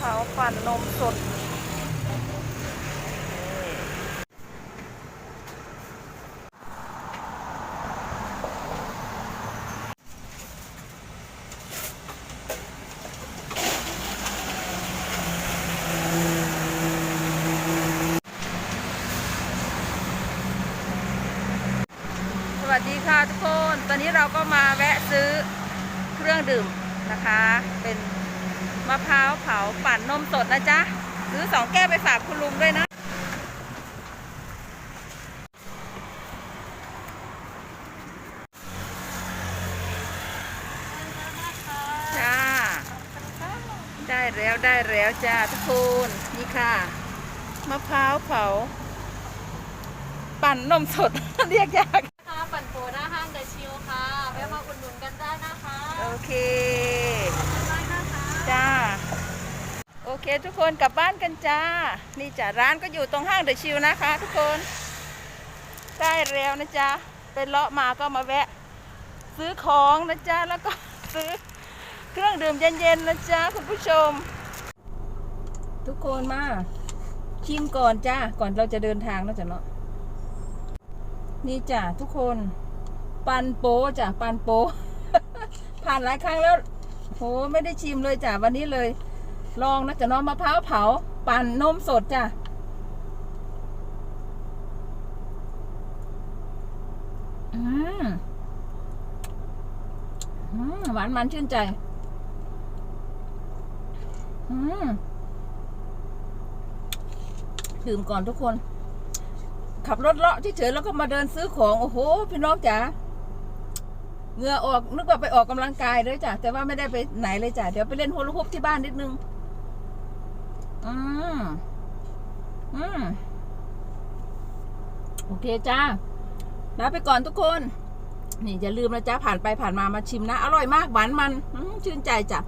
พร้าวปั่นนมสดสวัสดีค่ะทุกคน ตอนนี้เราก็มาแวะซื้อเครื่องดื่มนะคะ เป็น มะพร้าวเผาปั่นนมสดนะจ๊ะ ซื้อสองแก้วไปฝากคุณลุงด้วยนะ จ้า ได้แล้วได้แล้วจ้าทุกคนนี่ค่ะมะพร้าวเผา ปั่นนมสด เรียกยาก ค่ะปั่นโปหน้าห้างเดอะชิลค่ะแวะมาอุดหนุนกันได้นะคะ โอเค ได้นะคะ จ้า โอ เคทุกคนกลับบ้านกันจ้า นี่จ้ะร้านก็อยู่ตรงห้างเดอะชิลนะคะ ทุกคนได้แล้วนะจ๊ะไปเลาะมาก็มาแวะ ซื้อของนะจ๊ะแล้วก็ซื้อเครื่องดื่มเย็นๆนะจ๊ะคุณผู้ชม ทุกคนมาชิมก่อนจ้าก่อนเราจะเดินทางนะจ๊ะเนาะนี่จ้ะทุกคนปันโปจ้ะปันโปผ่านหลายครั้งแล้วโหไม่ได้ชิมเลยจ้ะวันนี้เลย ลองนะจะน้องมะพร้าวเผา ปั่นนมสดจ้ะอืมอืมหวานมันชื่นใจ อืมดื่มก่อนทุกคน ขับรถเลาะเฉยๆแล้วก็มาเดินซื้อของ โอ้โห พี่น้องจ๋าเหงื่อออกนึกว่าไปออกกำลังกายเลยจ้ะแต่ว่าไม่ได้ไปไหนเลยจ้ะเดี๋ยวไปเล่นโฮลูฮุปที่บ้านนิดนึง อืมอืมโอเคจ้าลาไปก่อนทุกคน นี่อย่าลืมนะจ้าผ่านไปผ่านมามาชิมนะ อร่อยมากหวานมันอืมชื่นใจจ้ะ